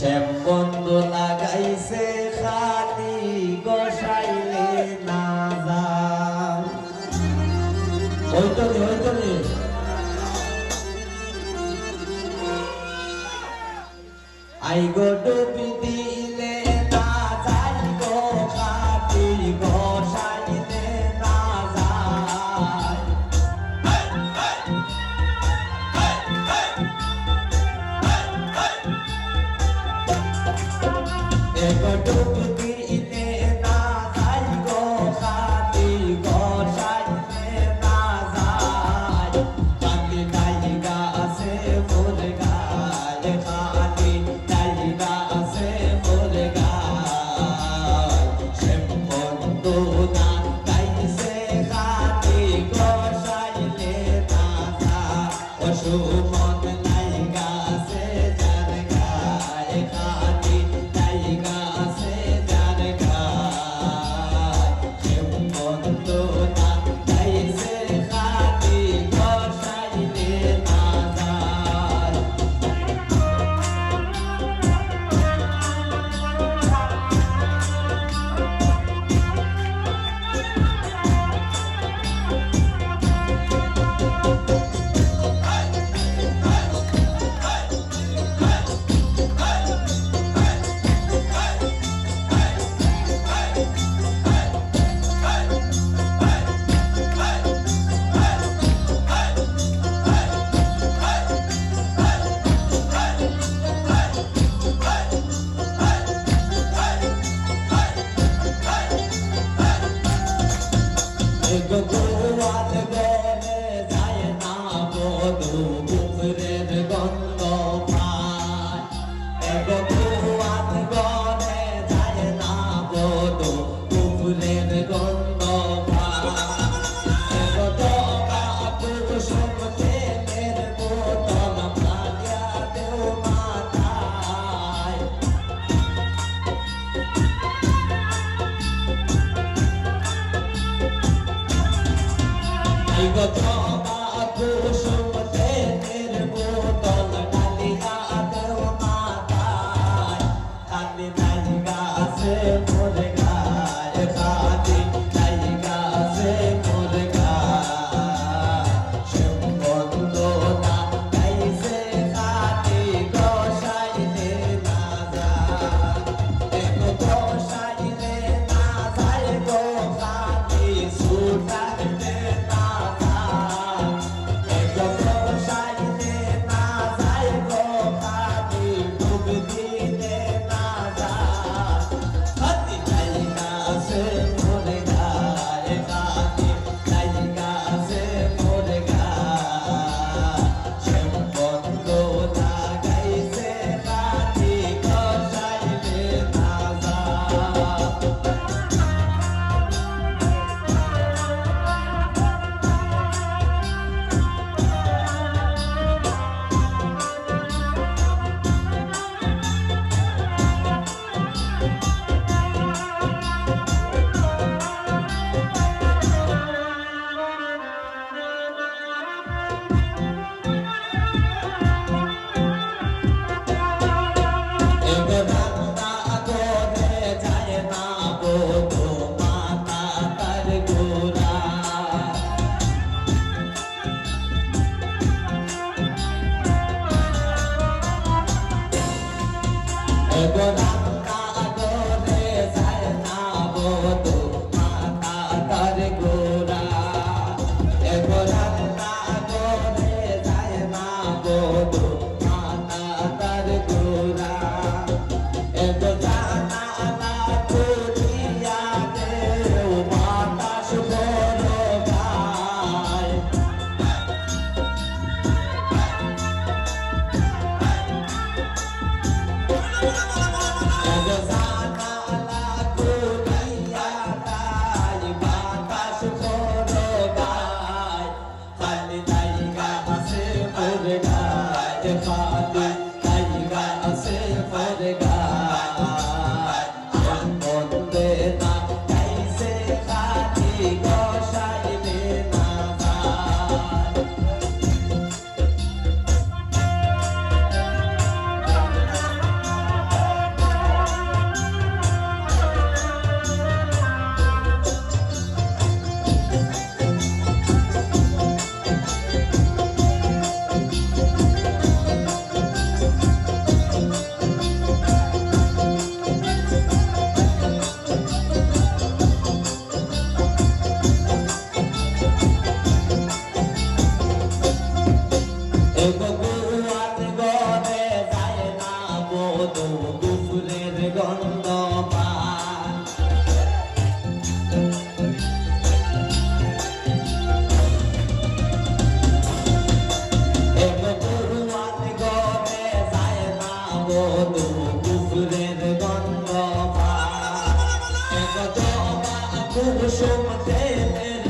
শ্যাম বন্ধ লাগাইছে খালি গোসাইলে না যাও হইতো রে হইতো আই গো Oh. Oh. yeah. my day and